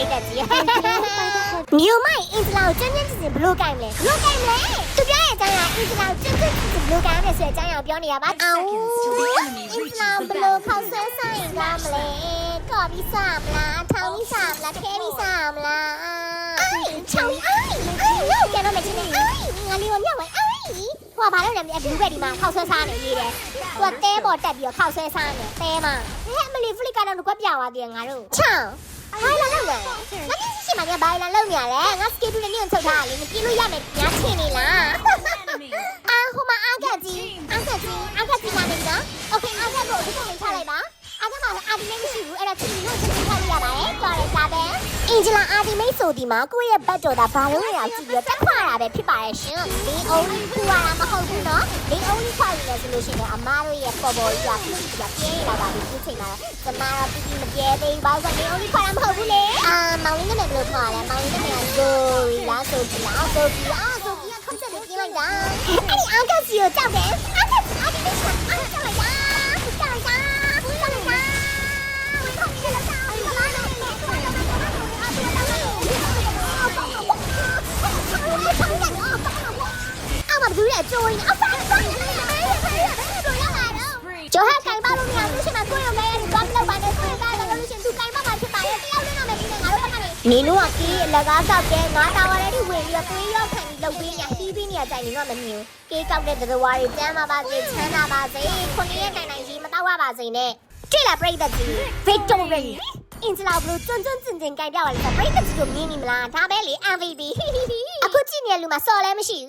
ကြီးညိုမိုင်အင်ဂျလာကိုကျန်းကျန်းကျင်ဘလို့ကင်မလဲဘလို့ကင်မလဲသူပြောရဲ့အကြောင်းကအင်ဂျလာကိုကျန်းကျန်းကျင်ဘလို့ကင်မလဲဆိုတဲ့အကြောင်းကိုပြောနေရပါအောင်အင်ဂျလာဘလို့ခောက်ဆွဲဆိုင်ကမလဲကော်ပြီးစားမလားထောင်းပြီးစားမလားခဲပြီးစားမလားအိုင်ချောင်းအိုင်အိုင်လောက်ကျန်တော့မချင်းနေအိုင်ငါလေးကိုညောက်ဝဲအိုင်ဟိုကဘာလို့လဲမသိဘူးဘက်ဒီမှာခောက်ဆွဲစားနေရေးတယ်သူကတဲပေါ်တက်ပြီးတော့ခောက်ဆွဲစားနေတဲမှာအဲအမလီဖလစ်ကတော့ကွက်ပြသွားသေးတယ်ငါတို့ချောင်း ဘာလာလောက်လဲငါမျက်စိရှိမှငါဘာလာလောက်နေရလဲငါစကေတူနဲ့ညွန့်ထုတ်ထားတာလေမပြေးလို့ရမယ်ညာချင်နေလားအာဟိုမှာအားကကြီးအားကကြီးအားကကြီးလာနေနော်โอเคအားကကိုဒီကောင်ချလိုက်ပါအားကမှာလည်းအာဒီမိတ်မရှိဘူးအဲ့ဒါချီလို့ချင်ချ င်ဂျလာအာဒီမိတ်ဆိုဒီမှာကိုယ့်ရဲ့ဘတ်တော်တာဘာလို့လဲအောင်ကြည့်ပြီးတော့တက်ခွာတာပဲဖြစ်ပါရဲ့ရှင်ဒီအုံးလေးခွာတာမဟုတ်ဘူးနော်ဒီအုံးလေးခွာနေတယ်ဆိုလို့ရှိရင်အမားတို့ရဲ့ပေါ်ပေါ်ကြီးကပြည့်ပြည့်ပြည့်လာပါပြီဒီချိန်မှာကျမတော့ပြည့်ပြည့်မပြည့်သေးဘူးဘာလို့လဲဒီအုံးလေးခွာတာမဟုတ်ဘူးလေအာမောင်လေးနဲ့ဘယ်လိုခွာလဲမောင်လေးနဲ့ကဂိုရီလာဆိုပြီးလာဆိုပြီးလာဆိုပြီးခေါင်းချက်နေပြလိုက်တာအဲ့ဒီအားကစီကိုကြောက်တယ် ကြိုးရင်အဖာဖာနေတယ်မဲမဲမဲတို့ရလာတော့ကျိုးဟကင်ပါလို့မရဘူးရှင်မကိုရုံမဲရတယ်ဘာမလုပ်ပါနဲ့ကိုကလည်းလို့ရှင်သူကင်ပါမှာဖြစ်ပါရဲ့တယောက်လုံးတော့မပြီးနဲ့ငါတို့ကနေနေလို့ကကေးအလကားကောက်တယ်ငါတာဝါလည်းဒီဝင်ပြီးတော့သွေးရောခံပြီးလုပ်ပေးနေဟီးပြီးနေရကြိုင်နေတော့မမြင်ကေးကောက်တဲ့သတ္တဝါတွေကျမ်းပါပါစေချမ်းသာပါစေခုနှစ်ရက်တိုင်တိုင်ကြီးမတော့ရပါစေနဲ့တွေ့လားပြိတ္တကြီး victory အင်ဂျလာဘလူးကျွန်းကျွန်းကျင်ကျင်ကြိုင်ပြပါလိမ့်မယ်ပြိတ္တကြီးကိုမြင်နေမလားဒါပဲလေ MVP အခုကြည့်နေလူမှာစော်လည်းမရှိဘူး